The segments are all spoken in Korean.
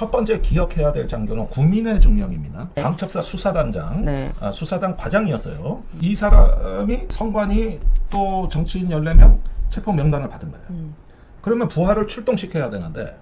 첫 번째 기억해야 될 장교는 국민의 중령입니다. 네. 방첩사 수사단장, 네. 아, 수사단 과장이었어요. 이 사람이 선관위 또 정치인 14명 체포 명단을 받은 거예요. 음. 그러면 부하를 출동시켜야 되는데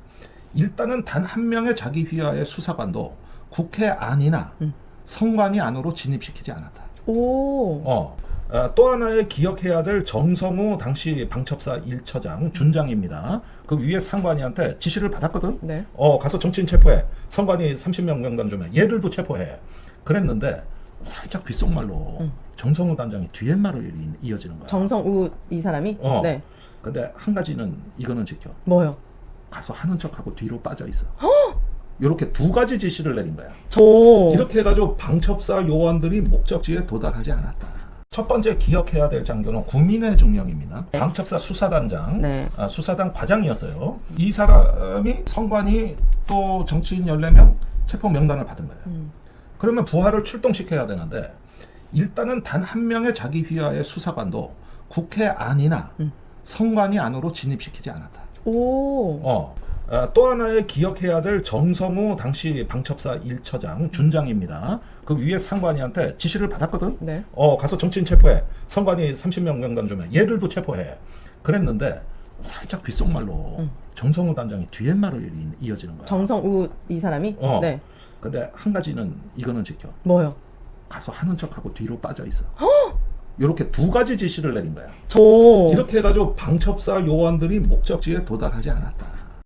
일단은 단 한 명의 자기 휘하의 수사관도 국회 안이나 음. 선관위 안으로 진입시키지 않았다. 오. 어. 아, 또 하나의 기억해야 될 정성우 당시 방첩사 1처장 준장입니다. 그 위에 상관이한테 지시를 받았거든. 네. 어 가서 정치인 체포해. 선관위 30명 명단 주면 얘들도 체포해. 그랬는데 살짝 귓속말로 음. 정성우 단장이 뒤에 말을 이- 이어지는 거야. 정성우 이 사람이? 어. 네. 근데 한 가지는 이거는 지켜. 뭐요? 가서 하는 척하고 뒤로 빠져 있어. 이렇게 두 가지 지시를 내린 거야. 저. 이렇게 해가지고 방첩사 요원들이 목적지에 도달하지 않았다. 첫 번째 기억해야 될 장교는 국민의 중령입니다. 네. 방첩사 수사단장, 네. 아, 수사단 과장이었어요. 이 사람이 선관위 또 정치인 14명 체포 명단을 받은 거예요. 음. 그러면 부하를 출동시켜야 되는데 일단은 단 한 명의 자기 휘하의 수사관도 국회 안이나 음. 선관위 안으로 진입시키지 않았다. 오. 어. 아, 또 하나의 기억해야 될 정성우 당시 방첩사 1처장 준장입니다. 그 위에 상관이한테 지시를 받았거든. 네. 어 가서 정치인 체포해. 선관위 30명 명단 주면 얘들도 체포해. 그랬는데 살짝 귓속말로 음. 정성우 단장이 뒤에 말을 이- 이어지는 거야. 정성우 이 사람이? 어. 네. 근데 한 가지는 이거는 지켜. 뭐요? 가서 하는 척하고 뒤로 빠져 있어. 이렇게 두 가지 지시를 내린 거야. 저. 이렇게 해가지고 방첩사 요원들이 목적지에 도달하지 않았다.